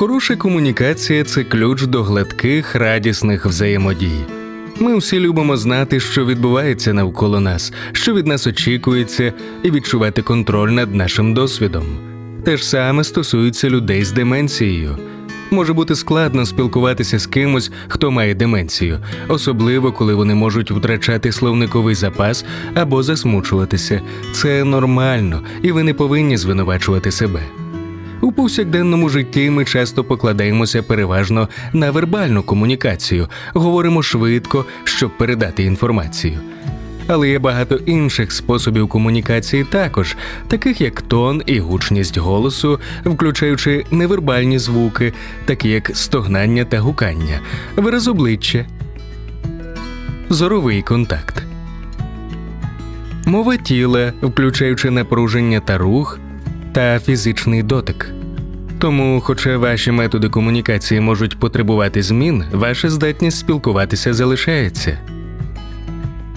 Хороша комунікація це ключ до гладких, радісних взаємодій. Ми всі любимо знати, що відбувається навколо нас, що від нас очікується, і відчувати контроль над нашим досвідом. Те ж саме стосується людей з деменцією. Може бути складно спілкуватися з кимось, хто має деменцію, особливо коли вони можуть втрачати словниковий запас або засмучуватися. Це нормально, і ви не повинні звинувачувати себе. У повсякденному житті ми часто покладаємося переважно на вербальну комунікацію, говоримо швидко, щоб передати інформацію. Але є багато інших способів комунікації також, таких як тон і гучність голосу, включаючи невербальні звуки, такі як стогнання та гукання, вираз обличчя, зоровий контакт, мова тіла, включаючи напруження та рух, та фізичний дотик. Тому, хоча ваші методи комунікації можуть потребувати змін, ваша здатність спілкуватися залишається.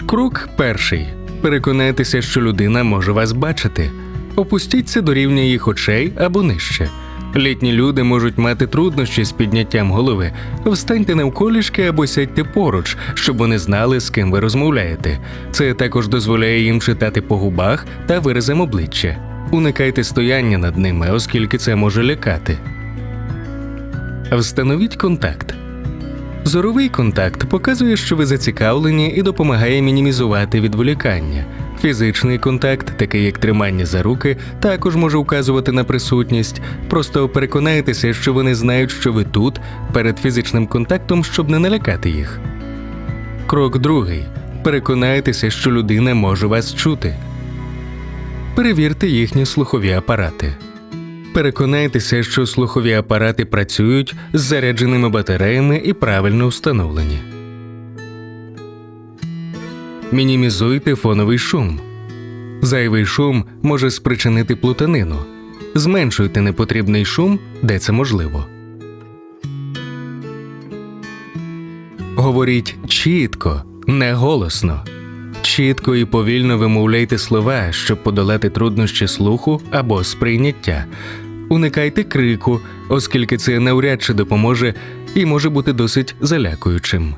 Крок перший. Переконайтеся, що людина може вас бачити. Опустіться до рівня їх очей або нижче. Літні люди можуть мати труднощі з підняттям голови. Встаньте навколішки або сядьте поруч, щоб вони знали, з ким ви розмовляєте. Це також дозволяє їм читати по губах та виразам обличчя. Уникайте стояння над ними, оскільки це може лякати. Встановіть контакт. Зоровий контакт показує, що ви зацікавлені і допомагає мінімізувати відволікання. Фізичний контакт, такий як тримання за руки, також може вказувати на присутність. Просто переконайтеся, що вони знають, що ви тут перед фізичним контактом, щоб не налякати їх. Крок другий. Переконайтеся, що людина може вас чути. Перевірте їхні слухові апарати. Переконайтеся, що слухові апарати працюють з зарядженими батареями і правильно встановлені. Мінімізуйте фоновий шум. Зайвий шум може спричинити плутанину. Зменшуйте непотрібний шум, де це можливо. Говоріть чітко, не голосно. Чітко і повільно вимовляйте слова, щоб подолати труднощі слуху або сприйняття. Уникайте крику, оскільки це навряд чи допоможе і може бути досить залякуючим.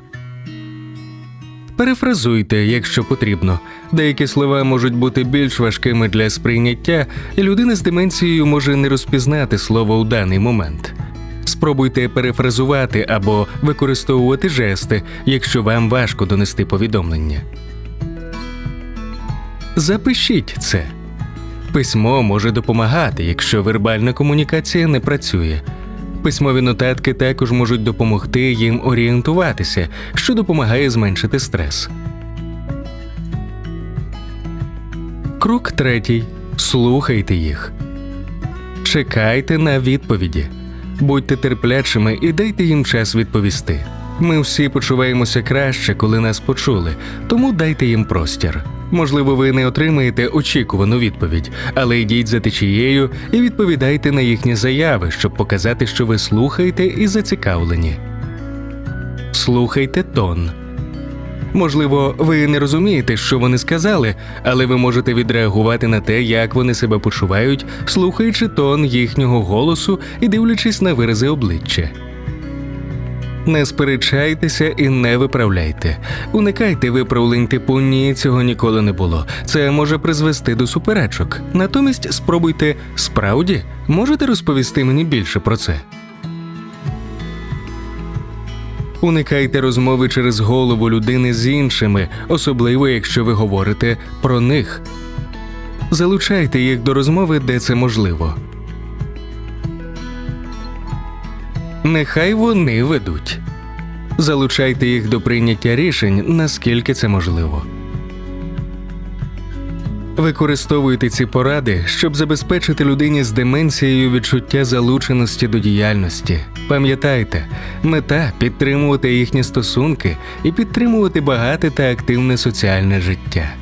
Перефразуйте, якщо потрібно. Деякі слова можуть бути більш важкими для сприйняття, і людина з деменцією може не розпізнати слово у даний момент. Спробуйте перефразувати або використовувати жести, якщо вам важко донести повідомлення. Запишіть це. Письмо може допомагати, якщо вербальна комунікація не працює. Письмові нотатки також можуть допомогти їм орієнтуватися, що допомагає зменшити стрес. Крок третій. Слухайте їх. Чекайте на відповіді. Будьте терплячими і дайте їм час відповісти. Ми всі почуваємося краще, коли нас почули, тому дайте їм простір. Можливо, ви не отримаєте очікувану відповідь, але йдіть за течією і відповідайте на їхні заяви, щоб показати, що ви слухаєте і зацікавлені. Слухайте тон. Можливо, ви не розумієте, що вони сказали, але ви можете відреагувати на те, як вони себе почувають, слухаючи тон їхнього голосу і дивлячись на вирази обличчя. Не сперечайтеся і не виправляйте. Уникайте виправлень типу ні, цього ніколи не було. Це може призвести до суперечок. Натомість спробуйте справді можете розповісти мені більше про це. Уникайте розмови через голову людини з іншими, особливо якщо ви говорите про них. Залучайте їх до розмови, де це можливо. Нехай вони ведуть. Залучайте їх до прийняття рішень, наскільки це можливо. Використовуйте ці поради, щоб забезпечити людині з деменцією відчуття залученості до діяльності. Пам'ятайте, мета підтримувати їхні стосунки і підтримувати багате та активне соціальне життя.